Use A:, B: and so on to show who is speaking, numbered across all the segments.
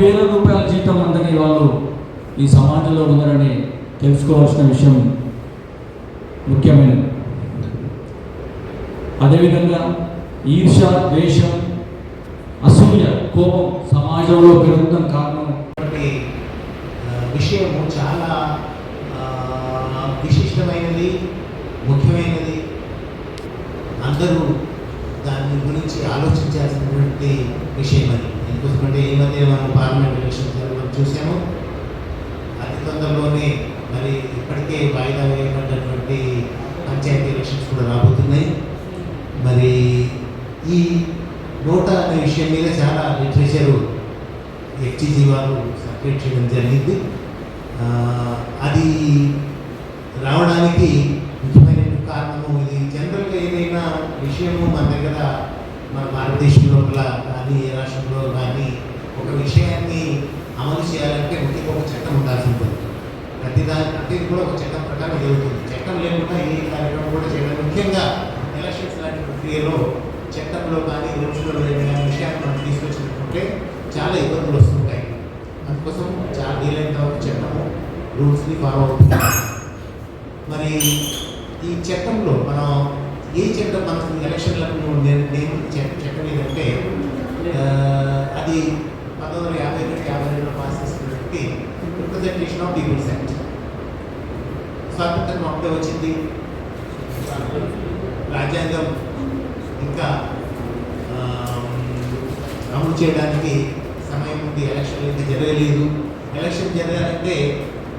A: వేల రూపాయల జీతం అందని వాళ్ళు ఈ సమాజంలో ఉన్నారని తెలుసుకోవాల్సిన విషయం ముఖ్యమైనది. అదేవిధంగా ఈర్ష ద్వేషం అసూయ కోపం సమాజంలో పెరుగుతున్న కారణం
B: విషయము చాలా విశిష్టమైనది ముఖ్యమైనది. అందరూ దాని గురించి ఆలోచించాల్సినటువంటి విషయం అది ఎందుకంటే ఈ మధ్య మనం పార్లమెంట్ ఎలక్షన్ జరగడం చూసాము. అతి తొందరలోనే మరి ఇప్పటికే వాయిదా వేయబడ్డటువంటి పంచాయతీ ఎలక్షన్స్ కూడా రాబోతున్నాయి. మరి ఈ నోటా అనే విషయం మీద చాలా లిటరేచరు హెచ్జిజి వారు సపరేట్ చేయడం జరిగింది. అది రావడానికి ముఖ్యమైన కారణము ఇది. జనరల్గా ఏదైనా విషయము మన దగ్గర మన భారతదేశం లోపల కానీ ఏ రాష్ట్రంలో కానీ ఒక విషయాన్ని అమలు చేయాలంటే ముఖ్యంగా ఒక చట్టం ఉండాల్సి ఉంటుంది. ప్రతి దాని ప్రతి కూడా ఒక చట్టం ప్రకారం జరుగుతుంది చట్టం లేకుండా ఏ కార్యక్రమం కూడా చేయడం ముఖ్యంగా ఎలక్షన్స్ లాంటి ప్రక్రియలో చట్టంలో కానీ రూల్స్లో కానీ విషయాన్ని మనం తీసుకొచ్చినట్టుంటే చాలా ఇబ్బందులు వస్తుంటాయి. అందుకోసం చాలా వీలైనంత వరకు చట్టము రూల్స్ని ఫాలో అవుతుంది. మరి ఈ చట్టంలో మనం ఏ చట్టం మనకు ఎలక్షన్లకు నేను చట్టం ఏంటంటే అది పంతొమ్మిది వందల యాభై రెండు యాభై రెండులో పాస్ చేసినటువంటి రిప్రజెంటేషన్ ఆఫ్ పీపుల్స్ యాక్ట్ స్వాతంత్రం అప్పుడే వచ్చింది. రాజ్యాంగం ఇంకా అమలు చేయడానికి సమయం ఉంది ఎలక్షన్ ఇంకా జరగలేదు. ఎలక్షన్ జరగాలంటే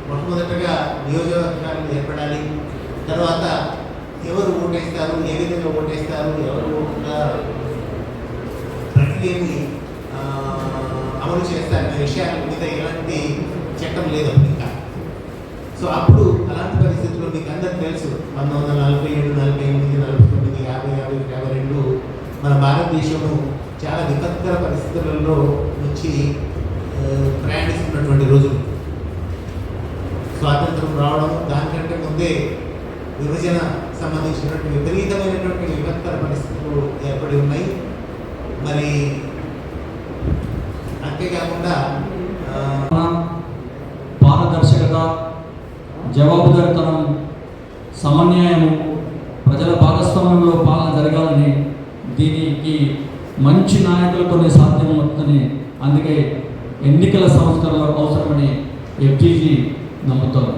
B: మొట్టమొదటగా నియోజకవర్గాలు ఏర్పడాలి. తర్వాత ఎవరు ఓటేస్తారు ఏ విధంగా ఓటేస్తారు ఎవరు ఓటుగా ప్రక్రియని అమలు చేస్తారన్న విషయాల మీద ఎలాంటి చట్టం లేదు ఇంకా సో అప్పుడు అలాంటి పరిస్థితుల్లో మీకు అందరికి తెలుసు పంతొమ్మిది వందల నలభై ఏడు నలభై ఎనిమిది నలభై తొమ్మిది యాభై యాభై యాభై రెండు మన భారతదేశము చాలా విపత్కర పరిస్థితులలో నుంచి ప్రయాణిస్తున్నటువంటి రోజులు. స్వాతంత్రం రావడం దానికంటే ముందే విభజన సంబంధించినటువంటి విపరీతమైనటువంటి విపత్కర పరిస్థితులు ఏర్పడి ఉన్నాయి. మరి అంతేకాకుండా
A: పారదర్శకత జవాబుదారితనం సమన్యాయము ప్రజల భాగస్వామ్యంలో పాలన జరగాలని దీనికి మంచి నాయకులతోనే సాధ్యమవుతుందని అందుకే ఎన్నికల సంస్కరణలు అవసరమని ఎఫ్జీజీ నమ్ముతారు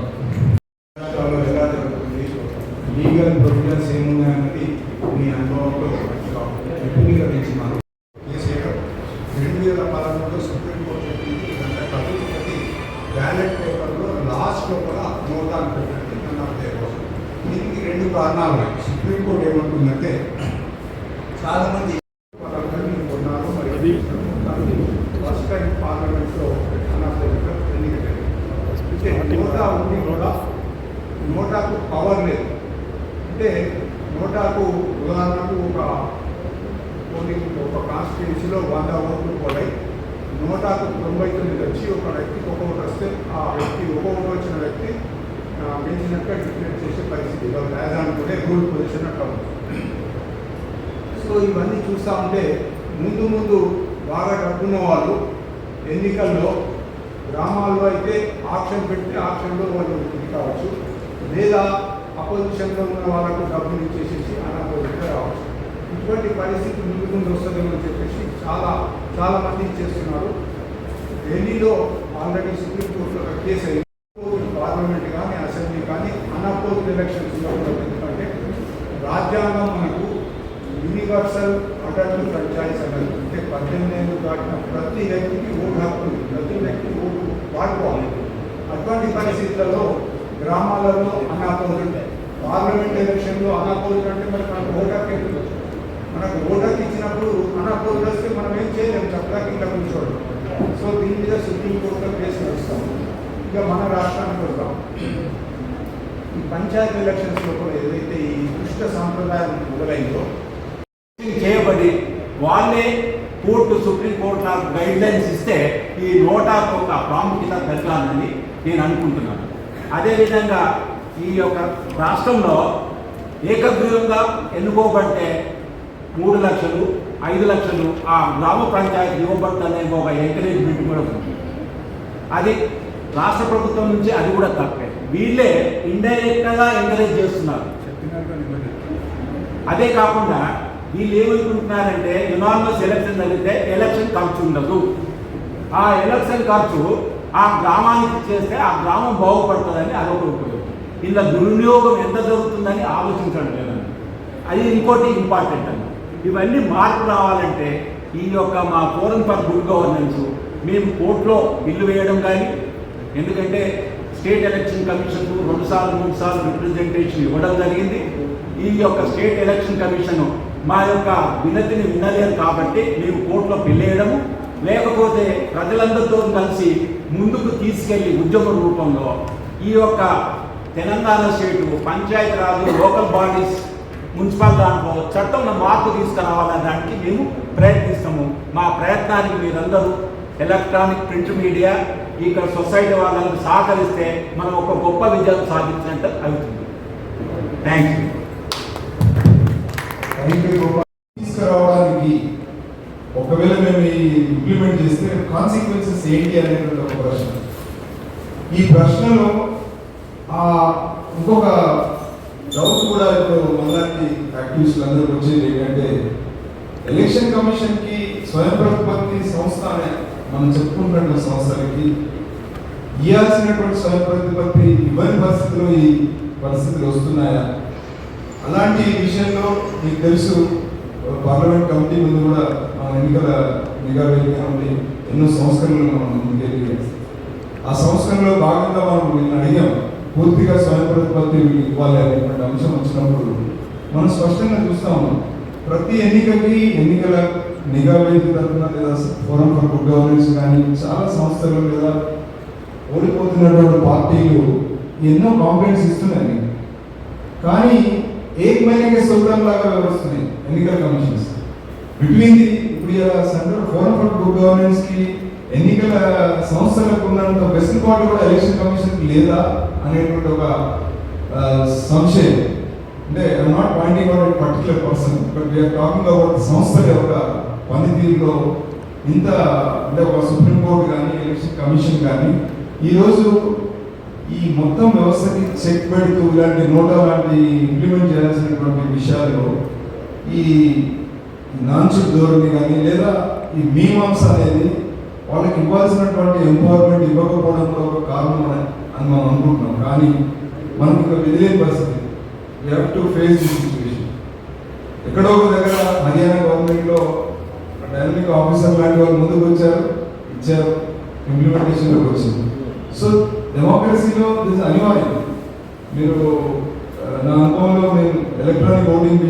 C: చాలామంది ఫస్ట్ టైం పార్లమెంట్లో నోటా ఉండి కూడా. నోటాకు పవర్ లేదు. అంటే నోటాకు ఉదాహరణకు ఒక పోలింగ్ ఒక కాన్స్టిట్యూన్సీలో వంద ఓట్లు పోలై. నోటాకు తొంభై తొమ్మిది వచ్చి ఒక వ్యక్తికి ఒక ఓటు వస్తే ఆ వ్యక్తి ఒక ఓటు వచ్చిన వ్యక్తి ఆ, గెలిచినట్టుగా డిక్లేర్ చేసే పరిస్థితి. యాజ్ అనుకుంటే రూల్ పొజిషన్ అట్లా ఉంది. సో ఇవన్నీ చూస్తూ ఉంటే ముందు ముందు బాగా డబ్బున్న వాళ్ళు ఎన్నికల్లో గ్రామాల్లో అయితే ఆప్షన్ పెట్టి ఆప్షన్లో వాళ్ళు ఇది కావచ్చు లేదా అపోజిషన్లో ఉన్న వాళ్ళకు డబ్బులు ఇచ్చేసేసి అనాపోజిట్గా రావచ్చు ఇటువంటి పరిస్థితి ముందు ముందు వస్తుందని చెప్పేసి చాలా చాలామంది చేస్తున్నారు. ఢిల్లీలో ఆల్రెడీ సుప్రీంకోర్టులో కేసు అయింది పార్లమెంట్ కానీ అసెంబ్లీ కానీ అన్అపోజ్డ్ ఎలక్షన్స్ ఎందుకంటే రాజ్యాంగం మనకు యూనివర్సల్ అటల్ ఫ్రాంచైజ్ అన్నది. అంటే పద్దెనిమిది ఏళ్ళు దాటిన ప్రతి వ్యక్తికి ఓటు హక్కు ప్రతి వ్యక్తి ఓటు వాడుకోవాలి అటువంటి పరిస్థితులలో గ్రామాలలో అనాపోజిట్ పార్లమెంట్ ఎలక్షన్లో అనాపోజిట్ అంటే మరి మనకు ఓటు హక్కు మనకు ఓటు హక్కు ఇచ్చినప్పుడు అనాపోజిట్ వస్తే మనం ఏం చేయలేము చెప్పడానికి ఇంకా కూర్చోడు సో దీని మీద సుప్రీంకోర్టులో కేసు నడుస్తాం ఇక మన రాష్ట్రానికి వస్తాం ఈ పంచాయతీ ఎలక్షన్స్ కూడా ఏదైతే ఈ దుష్ట సాంప్రదాయం మొదలైందో
D: చేయబడి వాళ్ళే కోర్టు సుప్రీంకోర్టు నాకు గైడ్ లైన్స్ ఇస్తే ఈ నోటాకు ఒక ప్రాముఖ్యత పెరగాలని నేను అనుకుంటున్నాను. అదేవిధంగా ఈ యొక్క రాష్ట్రంలో ఏకగ్రీవంగా ఎన్నుకోబట్టే మూడు లక్షలు ఐదు లక్షలు ఆ గ్రామ పంచాయతీ ఇవ్వబడుతుందనే ఒక ఎంకరేజ్మెంట్ కూడా ఉంది. అది రాష్ట్ర ప్రభుత్వం నుంచి అది కూడా తప్పే వీళ్ళే ఇండైరెక్ట్గా ఎంకరేజ్ చేస్తున్నారు. అదే కాకుండా వీళ్ళు ఏమనుకుంటున్నారంటే యునానిమస్ ఎలక్షన్ జరిగితే ఎలక్షన్ ఖర్చు ఉండదు. ఆ ఎలక్షన్ ఖర్చు ఆ గ్రామానికి చేస్తే ఆ గ్రామం బాగుపడుతుందని అదొక ఉపయోగం ఇలా దుర్వినియోగం ఎంత జరుగుతుందని ఆలోచించడం లేదండి. అది ఇంకోటి ఇంపార్టెంట్ అండి. ఇవన్నీ మార్పు రావాలంటే ఈ యొక్క మా ఫోరం ఫర్ గుడ్ గవర్నెన్స్ మేము కోర్టులో బిల్లు వేయడం కానీ ఎందుకంటే స్టేట్ ఎలక్షన్ కమిషన్ రెండు సార్లు మూడు సార్లు రిప్రజెంటేషన్ ఇవ్వడం జరిగింది. ఈ యొక్క స్టేట్ ఎలక్షన్ కమిషన్ మా యొక్క వినతిని వినలేదు కాబట్టి మేము కోర్టులో పెళ్ళేయడము లేకపోతే ప్రజలందరితో కలిసి ముందుకు తీసుకెళ్ళి ఉద్యమ రూపంలో ఈ యొక్క Telangana state panchayati raj local bodies municipal దాంట్లో చట్టంలో మార్పు తీసుకురావాలనే దానికి మేము ప్రయత్నిస్తాము. మా ప్రయత్నానికి మీరందరూ ఎలక్ట్రానిక్ ప్రింట్ మీడియా ఇక్కడ సొసైటీ వాళ్ళని సహకరిస్తే మనం ఒక గొప్ప విజయం సాధించినట్టు అవుతుంది. థ్యాంక్ యూ
E: తీసుకురావడానికి ఒకవేళ మేము ఇంప్లిమెంట్ చేస్తే కాన్సిక్వెన్సెస్ ఏంటి అనేటువంటి ఒక ప్రశ్న. ఈ ప్రశ్నలో ఆ ఇంకొక డౌట్ కూడా ఇప్పుడు మనలాంటి యాక్టివిస్టులు అందరికి వచ్చేది ఏంటంటే ఎలక్షన్ కమిషన్కి స్వయం ప్రతిపత్తి సంస్థ అనే మనం చెప్పుకుంటున్న సంస్థలకి ఇవ్వాల్సినటువంటి స్వయం ప్రతిపత్తి ఇవ్వని పరిస్థితులు ఈ పరిస్థితులు వస్తున్నాయా? అలాంటి విషయంలో మీకు తెలుసు పార్లమెంట్ కమిటీ ముందు కూడా మన ఎన్నికల నిఘా వేదిక ఎన్నో సంస్కరణలు మనం ముందుకెళ్ళి ఆ సంస్కరణలో భాగంగా మనం నిన్న అడిగాం పూర్తిగా స్వయం ప్రతిపత్తి ఇవ్వాలి అనేటువంటి అంశం వచ్చినప్పుడు మనం స్పష్టంగా చూస్తాము ప్రతి ఎన్నికకి ఎన్నికల నిఘా వేదిక తరఫున లేదా ఫోరం ఫర్ గుడ్ గవర్నెన్స్ కానీ చాలా సంస్థలు లేదా ఓడిపోతున్నటువంటి పార్టీలు ఎన్నో కాంప్లైంట్స్ ఇస్తున్నాయి. కానీ ఏక్ మహిళకి సుల్తాన్ లాగా వస్తుంది ఎన్నికల కమిషన్స్ బిట్వీన్ ది ఇప్పుడు సెంట్రల్ ఫోరం ఫర్ గుడ్ గవర్నెన్స్కి ఎన్నికల సంస్థలకు ఉన్నంత వెసులుబాటు కూడా ఎలక్షన్ కమిషన్ లేదా అనేటువంటి ఒక సంశయం. అంటే I'm not pointing out particular person but we're talking about సంస్థల యొక్క పనితీరులో ఇంత అంటే ఒక సుప్రీంకోర్టు కానీ ఎలక్షన్ కమిషన్ కానీ ఈరోజు ఈ మొత్తం వ్యవస్థకి చెక్ పెడుతూ ఇలాంటి నోటా లాంటి ఇంప్లిమెంట్ చేయాల్సినటువంటి విషయాల్లో ఈ నాన్సుడ్ ధోరణి కానీ లేదా ఈ మీమాంస అనేది వాళ్ళకి ఇవ్వాల్సినటువంటి ఎంపవర్మెంట్ ఇవ్వకపోవడం ఒక కారణం అని మనం అనుకుంటున్నాం. కానీ మనకి ఇక వెదిలేని పరిస్థితి we have to face this situation ఎక్కడో ఒక దగ్గర హర్యానా గవర్నమెంట్లో డైనమిక్ ఆఫీసర్ లాంటి వాళ్ళు ముందుకు వచ్చారు ఇచ్చారు ఇంప్లిమెంటేషన్లోకి వచ్చింది. సో డెమోక్రసీలో దిస్ అనివార్యం. మీరు నా అనుభవంలో మేము ఎలక్ట్రానిక్ ఓటింగ్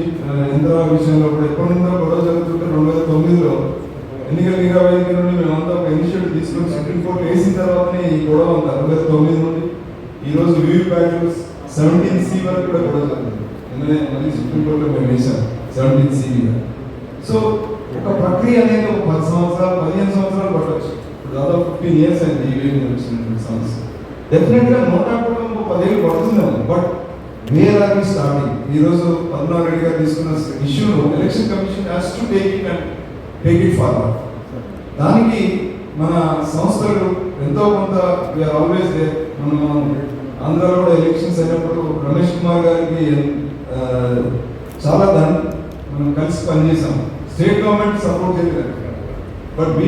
E: యంత్రాల విషయంలో కూడా ఎప్పటి నుండో గొడవ జరుగుతుంటే రెండు వేల తొమ్మిదిలో ఎన్నికల ఇరవై ఐదు నుండి మేమంతా ఒక ఇనిషియేటివ్ తీసుకొని సుప్రీంకోర్టు వేసిన తర్వాతనే ఈ గొడవ అంతా రెండు వేల తొమ్మిది నుండి ఈ రోజు వీవీప్యాట్ సెవెంటీన్ సి వరకు కూడా గొడవ జరుగుతుంది ఎందుకంటే మళ్ళీ సుప్రీంకోర్టులో మేము వేసాం సెవెంటీన్ సి మీద. సో ఒక ప్రక్రియ అనేది ఒక పది సంవత్సరాలు పదిహేను సంవత్సరాలు పట్టవచ్చు ఇప్పుడు దాదాపు ఫిఫ్టీన్ ఇయర్స్ అయింది ఈ వేవ్ వచ్చినటువంటి సంవత్సరం డెఫినెట్గా నూట నోటా కూడా ఇంకో పదేళ్ళు పడుతుందండి. But where are we starting ఈరోజు పద్మనాభ రెడ్డి గారు తీసుకున్న ఇష్యూను election commission has to take it and take it forward దానికి మన సంస్థలు ఎంతో కొంత వీఆర్ ఆల్వేస్ దే మనం మనం ఆంధ్రాలో కూడా ఎలక్షన్స్ అయినప్పుడు రమేష్ కుమార్ గారికి చాలా దాన్ని మనం కలిసి పనిచేసాం. స్టేట్ గవర్నమెంట్ సపోర్ట్ చేయలేదు. మరి వీ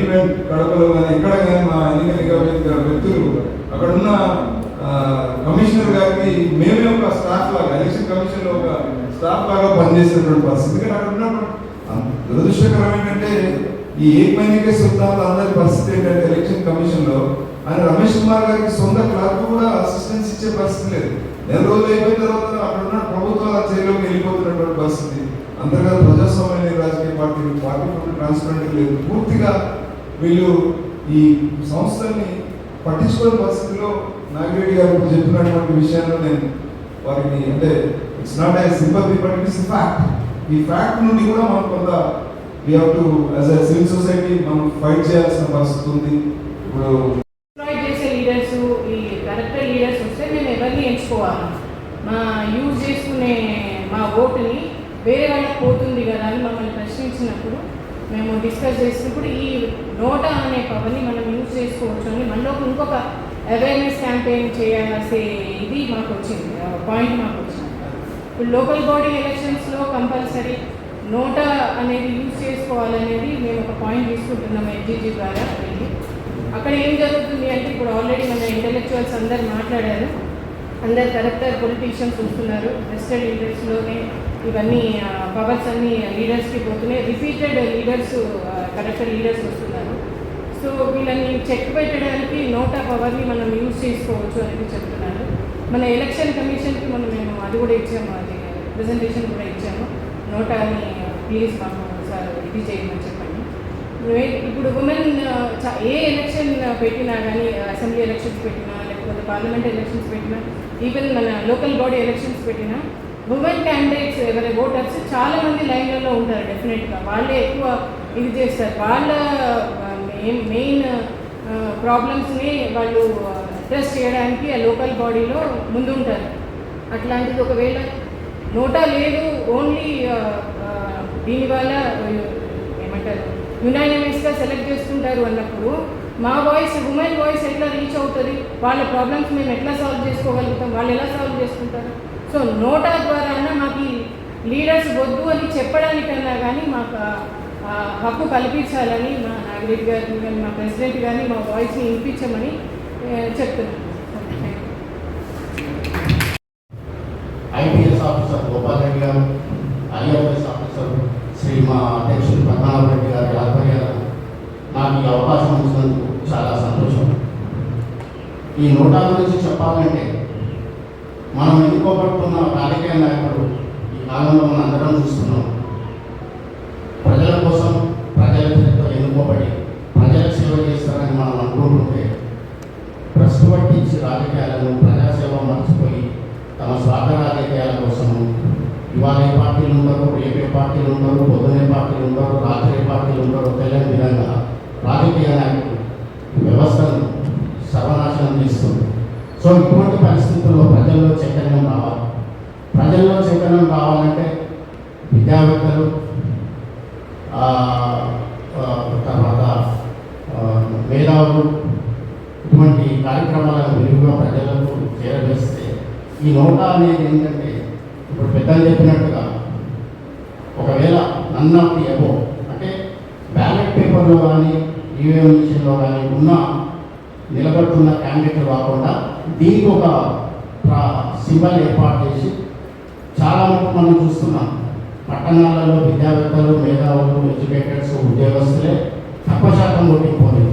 E: కడపలో కానీ ఎక్కడ కానీ మా ఎన్నికల వ్యక్తులు అక్కడ ఉన్న కమిషనర్ గారికి మేమే ఒక స్టాఫ్ లాగా ఎలక్షన్ కమిషన్లో ఒక స్టాఫ్ లాగా పనిచేసినటువంటి పరిస్థితి. కానీ అక్కడ ఉన్నప్పుడు దురదృష్టకరం ఏంటంటే ఈ ఏకమైనకే సుల్తాన్ అందరి పరిస్థితి ఏంటంటే ఎలక్షన్ కమిషన్లో ఆయన రమేష్ కుమార్ గారికి సొంత క్లర్క్ కూడా అసిస్టెన్స్ ఇచ్చే పరిస్థితి లేదు. నెల రోజులు అయిపోయిన తర్వాత అక్కడ ఉన్న ప్రభుత్వ చర్యలోకి వెళ్ళిపోతున్నటువంటి పరిస్థితి. అంతర్గత ప్రజాస్వామ్య రాజకీయ పార్టీ పార్టీ ట్రాన్స్పరెంట్ లేదు. పూర్తిగా వీళ్ళు ఈ సంస్థల్ని పట్టించుకోని పరిస్థితిలో నాగిరెడ్డి గారు చెప్పినటువంటి విషయాల్లో నేను వారిని అంటే it's not a sympathy but it's fact ఈ ఫ్యాక్ట్ నుండి కూడా మనం కొంత we have to as a civil society మనం ఫైట్ చేయాల్సిన పరిస్థితి ఉంది. ఇప్పుడు
F: చేసే లీడర్స్ ఈ కరెక్ట్ లీడర్స్ వస్తే మేము ఎవరిని ఎంచుకోవాలి? మా యూజ్ చేసుకునే మా ఓటుని వేరే వాళ్ళకి పోతుంది కదా అని మమ్మల్ని ప్రశ్నించినప్పుడు మేము డిస్కస్ చేసినప్పుడు ఈ నోటా అనే పవర్ని మనం యూజ్ చేసుకోవచ్చు అని మనలో ఇంకొక అవేర్నెస్ క్యాంపెయిన్ చేయాల్సే ఇది మాకు వచ్చింది పాయింట్ మాకు వచ్చింది. ఇప్పుడు లోకల్ బాడీ ఎలక్షన్స్లో కంపల్సరీ నోటా అనేది యూజ్ చేసుకోవాలనేది మేము ఒక పాయింట్ తీసుకుంటున్నాం ఎల్జీజీ ద్వారా వెళ్ళి. అక్కడ ఏం జరుగుతుంది అంటే ఇప్పుడు ఆల్రెడీ మన ఇంటలెక్చువల్స్ అందరు మాట్లాడారు. అందరు కరెక్టర్ పొలిటీషియన్స్ వస్తున్నారు. వెస్టర్న్ ఇంట్రెస్ట్లోనే ఇవన్నీ పవర్స్ అన్ని లీడర్స్కి పోతున్నాయి రిపీటెడ్ లీడర్స్ కరెక్ట్ లీడర్స్ వస్తున్నారు. సో వీళ్ళని చెక్ పెట్టడానికి నోటా పవర్ని మనం యూజ్ చేసుకోవచ్చు అనేది చెప్తున్నారు. మన ఎలక్షన్ కమిషన్కి మనం మేము అది కూడా ఇచ్చాము అది ప్రజెంటేషన్ కూడా ఇచ్చాము. నోటాని ప్లీజ్ మాకు సార్ ఇది చేయమని చెప్పండి. ఇప్పుడు ఉమెన్ ఏ ఎలక్షన్ పెట్టినా కానీ అసెంబ్లీ ఎలక్షన్స్ పెట్టినా లేకపోతే పార్లమెంట్ ఎలక్షన్స్ పెట్టినా ఈవెన్ మన లోకల్ బాడీ ఎలక్షన్స్ పెట్టినా ఉమెన్ క్యాండిడేట్స్ ఎవరి ఓటర్స్ చాలా మంది లైన్లలో ఉంటారు డెఫినెట్గా వాళ్ళే ఎక్కువ ఇది చేస్తారు. వాళ్ళ మెయిన్ ప్రాబ్లమ్స్ని వాళ్ళు అడ్రస్ చేయడానికి ఆ లోకల్ బాడీలో ముందుంటారు. అట్లాంటిది ఒకవేళ నోటా లేదు ఓన్లీ దీనివల్ల ఏమంటారు యునానిమస్గా సెలెక్ట్ చేసుకుంటారు అన్నప్పుడు మా వాయిస్ ఉమెన్ వాయిస్ ఎట్లా రీచ్ అవుతుంది? వాళ్ళ ప్రాబ్లమ్స్ మేము ఎట్లా సాల్వ్ చేసుకోగలుగుతాం? వాళ్ళు ఎలా సాల్వ్ చేసుకుంటారు? సో నోటా ద్వారా మాకు ఈ లీడర్స్ వద్దు అని చెప్పడానికన్నా కానీ మాకు హక్కు కల్పించాలని మా నాగరెడ్డి గారిని కానీ మా ప్రెసిడెంట్ కానీ మా వాయిస్ని వినిపించమని చెప్తున్నాను
G: ఐపీఎస్ ఆఫీసర్ గోపాల్ రెడ్డి గారు ఐఎఫ్ఎస్ ఆఫీసర్ శ్రీ మా అధ్యక్షుడు పద్మనాభ రెడ్డి గారి ఆధ్వర్యాలు నాకు ఈ అవకాశం ఇచ్చినందుకు చాలా సంతోషం. ఈ నోటా గురించి చెప్పాలంటే మనం ఎన్నుకోబడుతున్న రాజకీయ నాయకుడు ఈ కాలంలో మనం అందరం చూస్తున్నాం. ప్రజల కోసం ప్రజల చేతితో ఎన్నుకోబడి ప్రజలకు సేవ చేస్తారని మనం అనుకుంటుంటే ప్రశ్న పట్టించి రాజకీయాలను ప్రజాసేవ మర్చిపోయి తమ స్వార్థ రాజకీయాల కోసం ఇవాళ ఏ పార్టీలు ఉండరు రేపే పార్టీలు ఉండరు పొద్దునే పార్టీలు ఉండరు రాత్రి పార్టీలు ఉండరు తెలియని విధంగా రాజకీయ నాయకులు సో ఇటువంటి పరిస్థితుల్లో ప్రజల్లో చైతన్యం రావాలి. ప్రజల్లో చైతన్యం రావాలంటే విద్యావేత్తలు తర్వాత మేధావులు ఇటువంటి కార్యక్రమాలను విరివిగా ప్రజలకు చేరవేస్తే ఈ నోటా అనేది ఏంటంటే ఇప్పుడు పెద్దలు చెప్పినట్టుగా ఒకవేళ నన్ ఆఫ్ ది అబో అంటే బ్యాలెట్ పేపర్లో కానీ ఈవీఎం మిషన్లో కానీ ఉన్న నిలబడుతున్న క్యాండిడేట్లు కాకుండా దీనికి ఒక సింబల్ ఏర్పాటు చేసి చాలా మటుకు మనం చూస్తున్నాం. పట్టణాలలో విద్యావేత్తలు మేధావులు ఎడ్యుకేటర్స్ ఉద్యోగస్తులే తక్కువ శాతం ఓటింగ్ పోలేదు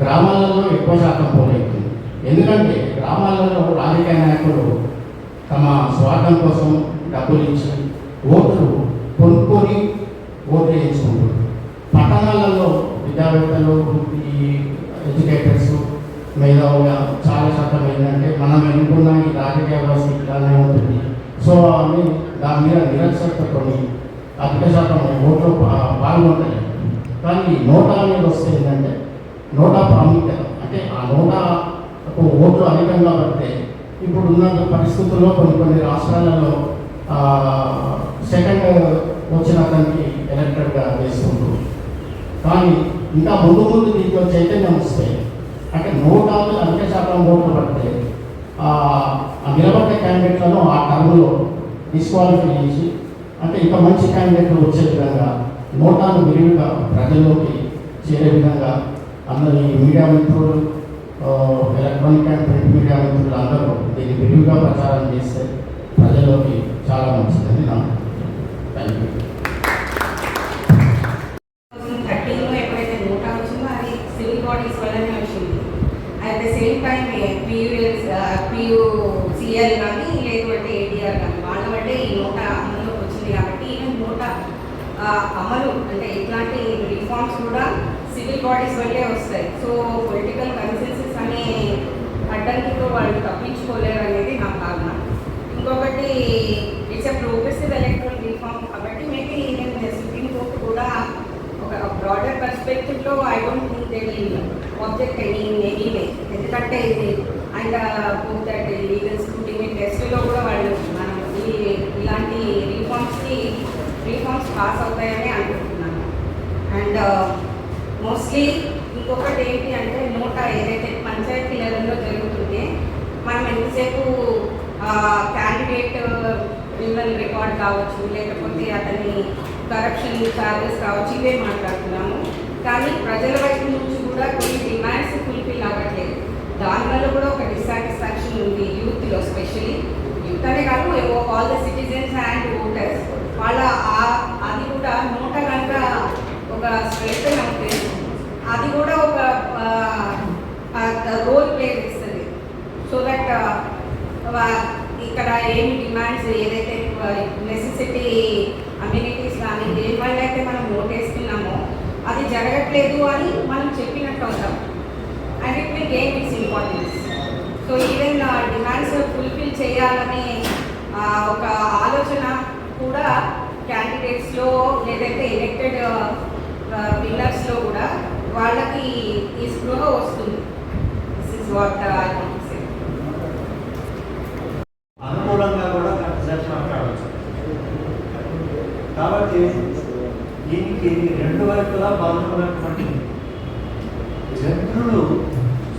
G: గ్రామాలలో ఎక్కువ శాతం పోలేదు ఎందుకంటే గ్రామాలలో రాజకీయ నాయకులు తమ స్వార్థం కోసం డబ్బులు ఇచ్చి ఓట్లు కొనుక్కొని ఓట్లు వేయించుకుంటారు పట్టణాలలో విద్యావేత్తలు ఈ ఎడ్యుకేటర్స్ మేధావులు చాలా శాతం ఏంటంటే మనం ఎన్నుకున్న ఈ రాజకీయ వ్యవస్థ ఇట్లానే ఉంటుంది సో అని దాని మీద నిరక్షరతతోని అధిక శాతం ఓట్లు పా- పాల్గొంటాయి కానీ ఈ నోటా అనేది వస్తే ఏంటంటే నోటా ప్రాముఖ్యత అంటే ఆ నోటాకు ఓట్లు అధికంగా పడితే ఇప్పుడు ఉన్న పరిస్థితుల్లో కొన్ని కొన్ని రాష్ట్రాలలో సెకండ్ వచ్చిన అతనికి ఎలక్టెడ్గా చేస్తుంటారు కానీ ఇంకా ముందు ముందు దీంట్లో చైతన్యం వస్తే అంటే నూటాలు అధిక శాతం ఓట్లు పడితే ఆ నిలబడ్డ క్యాండిడేట్లను ఆ టర్మ్లో డిస్క్వాలిఫై చేసి అంటే ఇక మంచి క్యాండిడేట్లు వచ్చే విధంగా నోటాను విరివిగా ప్రజల్లోకి చేరే విధంగా అందరి మీడియా మిత్రులు ఎలక్ట్రానిక్ అండ్ ప్రింట్ మీడియా మిత్రులు అందరూ దీన్ని విరివిగా ప్రచారం చేస్తే ప్రజల్లోకి చాలా మంచిదని నా థ్యాంక్ యూ
H: థర్టీన్లో ఎప్పుడైతే నోటా వచ్చిందో అది సివిల్ బాడీస్ వల్లనే వచ్చింది at the same time PUS PUCL కానీ లేకపోతే ఏటీఆర్ కానీ వాళ్ళ వల్లే ఈ నోటా అమలులోకి వచ్చింది కాబట్టి ఈవెన్ నోటా ఆ, అమలు అంటే ఇట్లాంటి రిఫార్మ్స్ కూడా సివిల్ బాడీస్ వల్లే వస్తాయి. సో పొలిటికల్ కన్సెన్సెస్ అనే అడ్డంకితో వాళ్ళు తప్పించుకోలేరు అనేది నా భావన. ఇంకొకటి it's a progressive electoral reform కాబట్టి మేబీ నేను సుప్రీం కోర్టు కూడా ఒక broader పర్స్పెక్టివ్లో I don't think they will object any anyway ఎందుకంటే ఇది and both that legal scrutiny టెస్ట్లో కూడా వాళ్ళు మనం ఈ ఇలాంటి రిఫార్మ్స్కి రిఫార్మ్స్ పాస్ అవుతాయని అనుకుంటున్నాను. అండ్ uh, మోస్ట్లీ ఇంకొకటి ఏంటి అంటే నూట ఏదైతే పంచాయతీ లెవెల్లో జరుగుతుంటే మనం ఎంతసేపు క్యాండిడేట్ క్రిమినల్ రికార్డ్ కావచ్చు లేకపోతే అతని కరప్షన్ ఛార్జెస్ కావచ్చు ఇవే మాట్లాడుతున్నాము. కానీ ప్రజల వైపు నుంచి కూడా కొన్ని డిమాండ్స్ ఫుల్ఫిల్ అవ్వట్లేదు. దానివల్ల కూడా ఒక డిస్సాటిస్ఫాక్షన్ ఉంది యూత్లో స్పెషలీ యూత్ అనే కాదు all the citizens and voters వాళ్ళ అది కూడా నూట గంట ఒక స్వేచ్ఛ అంటే అది కూడా ఒక రోల్ ప్లే చేస్తుంది. సో దట్ ఇక్కడ ఏమి డిమాండ్స్ ఏదైతే నెసెసిటీ అమ్యూనిటీస్ కానీ దేనివల్ల అయితే మనం ఓటేస్తున్నామో అది జరగట్లేదు అని మనం చెప్పినట్టు అవుతాం. And it will gain its importance so even demands fulfil చేయాలనే ఒక ఆలోచన కూడా క్యాండిడేట్స్లో లేదంటే ఎలక్టెడ్ విన్నర్స్లో కూడా వాళ్ళకి ఈ స్పృహ వస్తుంది. దిస్ ఇస్ వాట్ ఐ
I: అనుకూలంగా కూడా కన్సెప్షన్ మాట్లాడవచ్చు. కాబట్టి దీనికి రెండు వైపులా బాగున్నటువంటి చంద్రుడు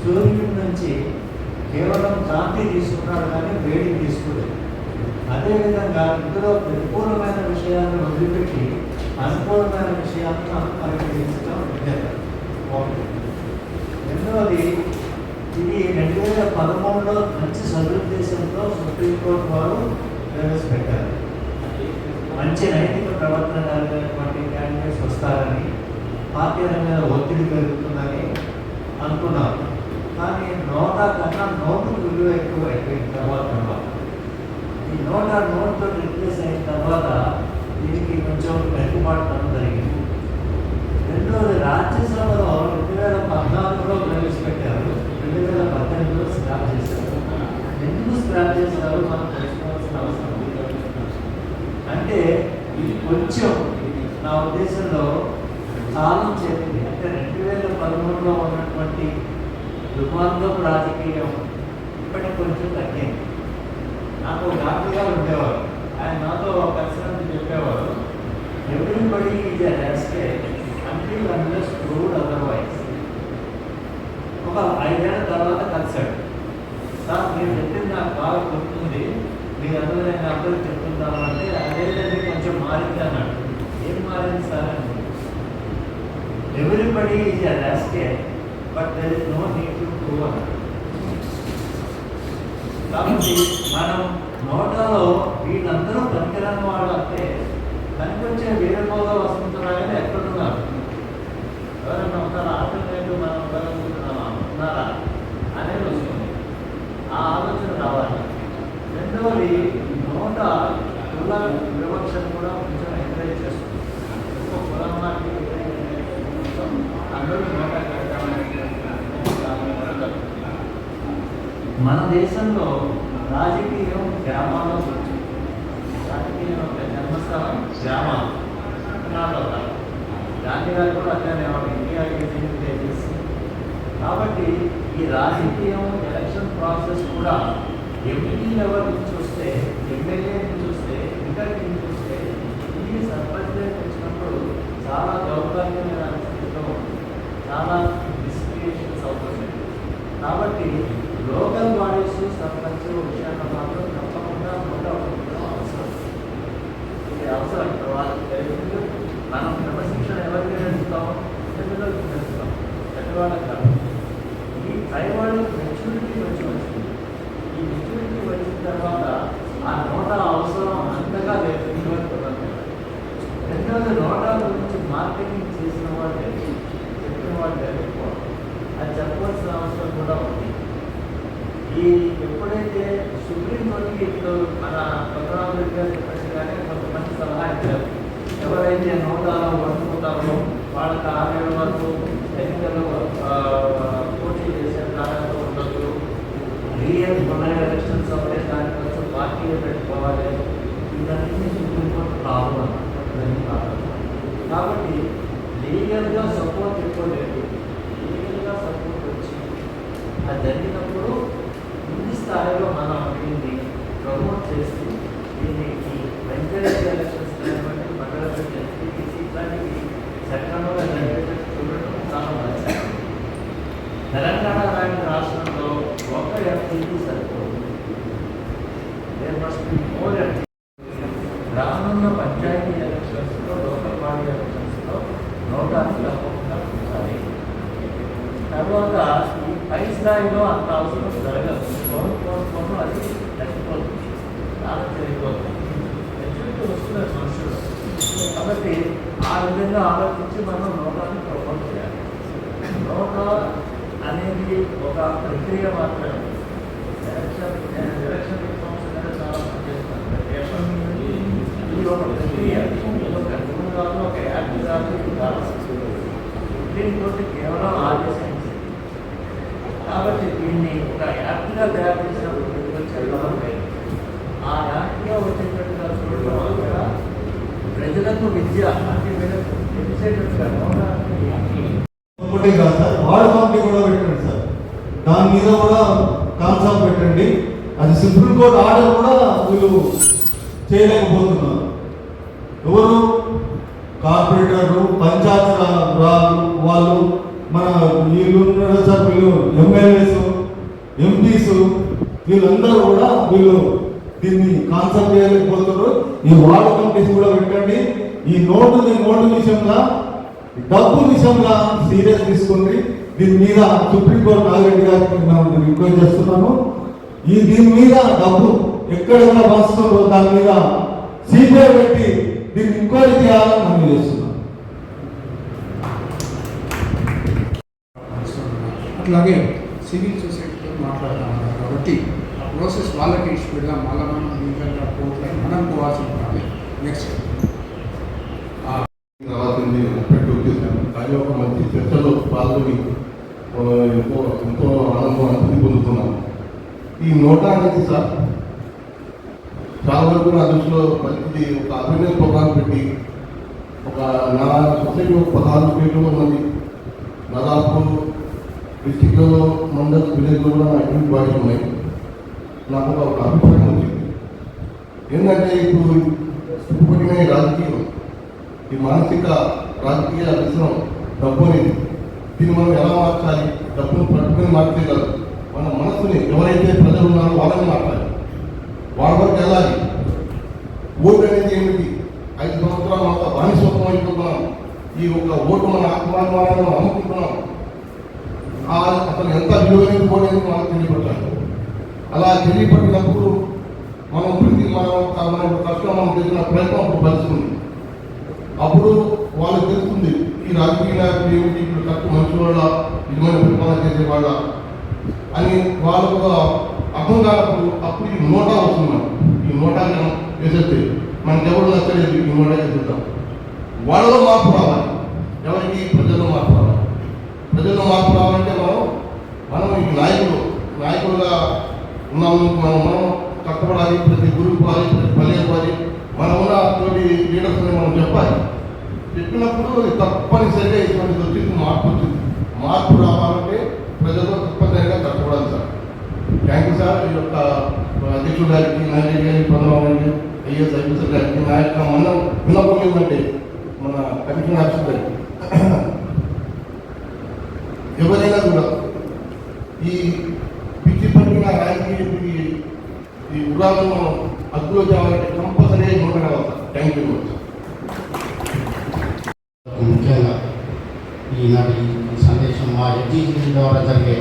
I: సూర్యుడి నుంచి కేవలం కాంతి తీసుకున్నాడు కానీ వేడిని తీసుకోలేదు. అదేవిధంగా ఇందులో ప్రతికూలమైన విషయాలను వదిలిపెట్టి అనుకూలమైన విషయాలను మనం పరిగణించడం విద్యత ఒకటి. రెండవది ఇది రెండు వేల పదమూడులో మంచి సదుద్దేశంతో సుప్రీంకోర్టు వారు ప్రవేశపెట్టారు. మంచి నైతిక ప్రవర్తన కలిగినటువంటి క్యాండిడేట్స్ వస్తారని పార్టీ మీద ఒత్తిడి పెరుగుతుందని అనుకున్నారు. కానీ నోటా కన్నా నోటు విలువ ఎక్కువ అయిపోయిన తర్వాత ఈ నోటా నోట్తో రిప్లేస్ అయిన తర్వాత దీనికి కొంచెం వెనుకబాటు జరిగింది. రెండవది రాజ్యసభలో రెండు వేల పద్నాలుగులో ప్రవేశపెట్టారు. రెండు వేల పద్దెనిమిదిలో స్క్రాప్ చేశారు. ఎందుకు స్క్రాప్ చేశారు? మనం తెలుసుకోవాల్సిన అవసరం అంటే ఇది కొంచెం నా ఉద్దేశంలో చాలా చెప్పింది అంటే రెండు వేల పదమూడులో ఉన్నటువంటి దుర్మార్గపు రాజకీయం ఇప్పటికి కొంచెం తగ్గింది. నాకు ఒక డాక్టర్ గారు ఉండేవారు. ఆయన నాతో కలిసినట్టు చెప్పేవారు. Everybody is a rascal until unless proved otherwise ఒక ఐదేళ్ళ తర్వాత కలిశాడు. సార్ మీరు చెప్పింది నాకు బాగా గుర్తుంది. మీరు అందరూ నేను అందరూ చెప్తున్నాను అంటే అదేదండి కొంచెం మారింది అన్నాడు. ఏం మారింది సార్ అని everybody is a rascal but there is no need to prove అన్నాడు. కాబట్టి మనం నోటాలో వీళ్ళందరూ పనికిరాని వాళ్ళు అంటే కనిపించే వీరపోగా వస్తుంటున్నారని ఎక్కడున్నారు ఎవరైనా ఉంటారా ఆల్టర్నేటివ్ మనం ఉండగలుగుతున్నామా? ఉన్నారా? అనేది వస్తుంది. ఆ ఆలోచన రావాలి. రెండవది నోట కుల వివక్షను కూడా కొంచెం ఎంకరేజ్ చేస్తుంది. ఒక కులం వారికి అందరూ నోట మన దేశంలో రాజకీయం గ్రామాల్లో వచ్చింది. రాజకీయం యొక్క జన్మస్థలం గ్రామాలు పట్టణాల్లో కాదు. గాంధీ గారు కూడా అట్లనే వాడు ఇండియా చేసి కాబట్టి ఈ రాజకీయం ఎలక్షన్ ప్రాసెస్ కూడా ఎంపీ లెవెల్ నుంచి వస్తే ఎమ్మెల్యే నుంచి వస్తే ఇంటర్వ్యూ నుంచి వస్తే ఈ సర్పంచ్ వచ్చినప్పుడు చాలా దౌర్భాగ్యమైన స్థితిలో చాలా డిస్క్రియేషన్స్ అవుతుంది. కాబట్టి లోకల్ బాడీస్ సర్పంచ్ విషయాల్లో మాత్రం తప్పకుండా ఉండడం అవసరం ఇది అవసరం వాళ్ళకి తెలియదు మనం క్రమశిక్షణ ఎవరికి నేర్చుతాం పిల్లలకు నేర్చుతాం పెద్దవాళ్ళకి కాదు ఈ పైవాళ్ళు మెచ్యూరిటీ వచ్చి వచ్చింది ఈ మెచ్యూరిటీ వచ్చిన తర్వాత ఆ నోటా అవసరం అంతగా లేదు ఇదివరకు ఉన్నంతగా. రెండోది నోటా గురించి మార్కెటింగ్ చేసిన వాళ్ళు లేదు. చెప్పిన వాళ్ళు లేదు ఎక్కువ. అది చెప్పవలసిన అవసరం కూడా ఉంది ఈ ఎప్పుడైతే సుప్రీంకోర్టుకి ఇప్పుడు మన పద్మనాభ రెడ్డి గారు చెప్పినట్టుగానే కొంతమంది సలహా ఇచ్చారు ఎవరైతే నోటాలో వండుకుంటారో వాళ్ళకి ఆరేళ్ళ వరకు ఎన్నికల్లో ఆ, పోటీ చేసే కాలంలో ఉండదు రియల్ మన ఎలక్షన్స్ అవుతే దానికోసం పార్టీలు పెట్టుకోవాలి ఇవన్నీ సుప్రీంకోర్టు రాదు అన్నమాట ఇవన్నీ రాదు కాబట్టి లీగల్గా సపోర్ట్ ఎక్కువ లేదు లీగల్గా సపోర్ట్ వచ్చి అది జరిగినప్పుడు ముందు స్థాయిలో మనం అడిగింది ప్రమోట్ చేసి దీన్ని ఈ వెంకటేశ్వర ఎలక్షన్స్ కానివ్వండి మండల ఎస్పీటీసీ ఇట్లాంటివి సక్రమంగా మస్ట్ బి మోర్ రానున్న పంచాయతీ ఎలక్షన్స్లో లోకల్ బాడీ ఎలక్షన్స్లో నోటాలు తప్పకుండా ఉంచాలి తర్వాత ఈ పై స్థాయిలో అంత అవసరం జరగదు ఫోన్ ఫోన్ అది తగ్గిపోతుంది చాలా జరిగిపోతుంది మెచ్యూరిటీ వస్తున్నారు మనుషులు. కాబట్టి ఆ విధంగా ఆలోచించి మనం లోకాన్ని ప్రపోజ్ చేయాలి. లోక అనేది ఒక ప్రక్రియ మాత్రమే. ఎలక్షన్ ఎలక్షన్ రిఫార్మ్స్ చాలా ఇది ఒక ప్రక్రియ. ఇది ఒక కాదు ఒక యాప్ కాదు ఇది కాదు. దీంతో కేవలం ఆదేశం కాబట్టి దీన్ని ఒక యాప్గా వ్యాపించినప్పుడు చేసినప్పుడు ఆ యాప్గా వచ్చేటట్టుగా చూడడం వల్ల ప్రజలకు విద్య అంటే వీళ్ళకు తెలిసేటట్టుగా
J: ఒకటే కాదు సార్ వార్డ్ కమిటీ కూడా పెట్టండి సార్. దాని మీద కూడా కాన్సెప్ట్ పెట్టండి. అది సుప్రీం కోర్టు ఆర్డర్ కూడా వీళ్ళు చేయలేకపోతున్నారు. ఎవరు? కార్పొరేటర్లు పంచాయతీ వాళ్ళు మన వీళ్ళు ఉన్నారు వీళ్ళు ఎమ్మెల్యేస్ ఎంపీస్ వీళ్ళందరూ కూడా వీళ్ళు దీన్ని కాన్సెప్ట్ చేయలేకపోతున్నారు ఈ వార్డు కమిటీస్ కూడా పెట్టండి. ఈ నోటు నోటు విషయంలో డబ్బు విషయంలో సీరియస్ తీసుకోండి. దీని మీద సుప్రీంకోర్టు నాగిరెడ్డి గారికి నేను రిక్వెస్ట్ చేస్తున్నాను. ఈ దీని మీద డబ్బు ఎక్కడెక్కడ వస్తుందో దాని మీద సీబీఐ పెట్టి దీన్ని ఎంక్వైరీ చేయాలని మనం చేస్తున్నాం.
K: అట్లాగే సివిల్ సొసైటీతో మాట్లాడుతున్నారు కాబట్టి ఆ ప్రాసెస్ వాళ్ళకి ఇష్టపడిగా పెడదాం మళ్ళీ మనం లీగల్గా కోర్టులో మనం పోవాల్సిన పని నెక్స్ట్
L: రావాల్సింది పెట్టు చేశాను కానీ ఒక మంచి చర్చలో పాల్గొని ఎంతో ఎంతో ఆనందం అనుభూతి పొందుతున్నాం. ఈ నోటా అనేది సార్ చాలా వరకు నా దృష్టిలో మంచిది ఒక అవేర్నెస్ ప్రోగ్రామ్ పెట్టి ఒక నా సొసైటీ ఒక పదహారు స్టేట్లో ఉన్నది. దాదాపు డిస్టిక్లో మండల్ విలేజ్లో కూడా నా యాక్టివిటీ ఉన్నాయి. నాకు ఒక అభిప్రాయం వచ్చింది ఏంటంటే ఇప్పుడు ఇప్పటికీ రాజకీయం ఈ మానసిక రాజకీయ వ్యసనం డబ్బు అనేది దీన్ని మనం ఎలా మార్చాలి? డబ్బును పట్టుకుని మార్చే కాదు మన మనసుని ఎవరైతే ప్రజలు ఉన్నారో వాళ్ళని మార్చాలి. వాళ్ళ వరకు వెళ్ళాలి. ఓటు అనేది ఏమిటి? ఐదు సంవత్సరాలు అంతా బానిసత్వం అయిపోతున్నాం. ఈ ఒక ఓటు మన ఆత్మాభిమానాన్ని అమ్ముకుంటున్నాం. అతను ఎంత విలువైన పోలేదు అనేది మనకు తెలియపట్టాలి అలా తెలియపట్టినప్పుడు మనం ప్రతి మనం మన కష్టం మనం చేసిన ప్రయత్నం అప్పుడు ఫలిస్తుంది. అప్పుడు వాళ్ళకి తెలుస్తుంది ఈ రాజకీయ నాయకులు ఏమిటి ఇప్పుడు కరెక్ట్ మంచి వాళ్ళ నిజమైన పరిపాలన చేసేవాళ్ళ అని వాళ్ళకు అర్థం కానప్పుడు అప్పుడు ఈ నోటా వస్తున్నాం ఈ నోటా మనం వేసేస్తే మనకి ఎవరు నచ్చలేదు ఈ నోటా చేస్తాం వాళ్ళలో మార్పు రావాలి. ఎవరికి? ప్రజల్లో మార్పు ప్రజల్లో మార్పు రావాలంటే మనం మనం ఈ నాయకులు నాయకులుగా ఉన్నాము మనం మనం కష్టపడాలి ప్రతి గురువు పోవాలి ప్రతి పల్లె పోవాలి మనం ఉన్న తోటి లీడర్స్ని మనం చెప్పాలి. చెప్పినప్పుడు తప్పనిసరిగా ఇటువంటి వచ్చింది మార్పు వచ్చింది. మార్పు రావాలంటే ప్రజలు తప్పనిసరిగా కష్టపడాలి సార్. Thank you sir. ఈ యొక్క అధ్యక్షుడు గారికి నాయుడు గారికి పొందడం గారికి ఐఎస్ ఐపీఎస్ గారికి నా యొక్క మన విన్నపం ఏంటంటే మన కమిషన్ ఆఫీసర్ గారికి. ఎవరైనా కూడా ఈ పిచ్చి పట్టిన రాజకీయ ఈ- ఈ ఉదాహరణ మనం అదుపులో కంపల్సరీ థ్యాంక్ యూ ముఖ్యంగా ఈనాటి సందేశం మా ఎడ్యుకేషన్ ద్వారా జరిగే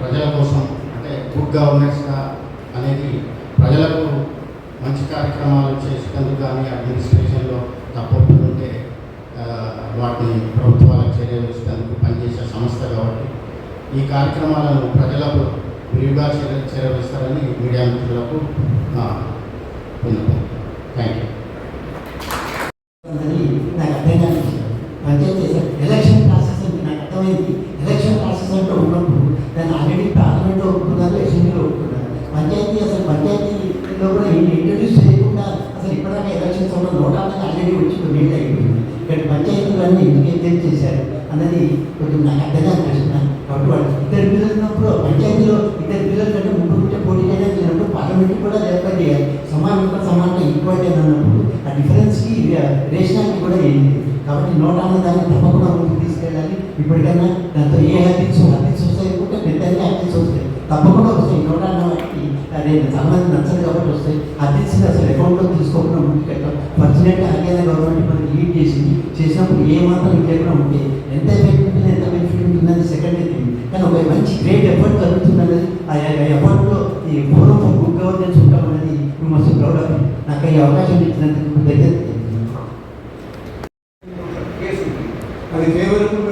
L: ప్రజల కోసం అంటే గుడ్ గవర్నెన్స్గా అనేది ప్రజలకు మంచి కార్యక్రమాలు చేసేందుకు కానీ అడ్మినిస్ట్రేషన్లో తప్పకుండా ఉంటే వాటిని ప్రభుత్వాలకు చర్యలు ఇస్తేందుకు పనిచేసే సంస్థ కాబట్టి ఈ కార్యక్రమాలను ప్రజలకు విరివిగా చర్య చేరవేస్తారని మీడియా మిత్రులకు నా విన్నపం. థ్యాంక్ యూ
M: నాకు అర్థం పంచాయతీ ఎలక్షన్ ప్రాసెస్ అంటే నాకు అర్థమైంది. ఎలక్షన్ ప్రాసెస్ అంటే ఉన్నప్పుడు దాన్ని ఆల్రెడీ పార్లమెంట్లో ఒప్పుకున్నారు అసెంబ్లీలో ఒప్పుకున్నారు. పంచాయతీ అసలు పంచాయతీలో కూడా ఇంట్రడ్యూస్ చేయకుండా అసలు ఇప్పటిదాకా ఎలక్షన్స్ ఉన్న నోటా అనేది ఆల్రెడీ వచ్చి కొన్ని అయిపోయింది. ఇక్కడ పంచాయతీలన్నీ ఎందుకు ఎంకరేజ్ చేశారు అన్నది కొంచెం నాకు అర్థంగా అనిపిస్తున్నాను కాబట్టి వాళ్ళు ఇద్దరు పిల్లలు ఉన్నప్పుడు పంచాయతీలో ఇద్దరు పిల్లల కంటే ముగ్గురు ఉంటే పోటీ చేయడానికి పార్లమెంట్ కూడా ఏర్పాటు చేయాలి. సమానంగా సమానంగా ఈక్వాలిటీ అని అన్నప్పుడు ఆ డిఫరెన్స్కి రేషనాలిటీ కూడా ఏంటి కాబట్టి నోట్ అన్న దాన్ని తప్పకుండా ముందుకు తీసుకెళ్ళాలి. ఇప్పటికైనా దాంతో ఏ హ్యాబిట్స్ హ్యాపీ వస్తాయి అనుకుంటే పెద్ద హ్యాపీ వస్తాయి తప్పకుండా వస్తాయి నోట్ చాలా మంది నచ్చదు కాబట్టి వస్తాయి అది తెలిసి అసలు అకౌంట్లో తీసుకోకుండా ముందుకు పెట్టాం ఫార్చునేట్గా హర్యానా గవర్నమెంట్ మనం లీడ్ చేసింది. చేసినప్పుడు ఏమాత్రం లేకుండా ఉంటే ఎంత ఎఫెక్ట్ ఉంటుంది ఎంత బెనిఫిట్ ఉంటుందని సెకండ్ థింగ్ కానీ ఒక మంచి గ్రేట్ ఎఫర్ట్ జరుగుతున్నది ఆ ఎఫర్ట్లో ఈ ఫోరం ఫర్ గుడ్ గవర్నెన్స్ ఉంటాం అనేది మస్తు ప్రౌడ్ ఆఫ్ నాకు ఈ అవకాశం ఇచ్చినందుకు దగ్గర
N: కేసు ఉంది. అది ఫేవరబుల్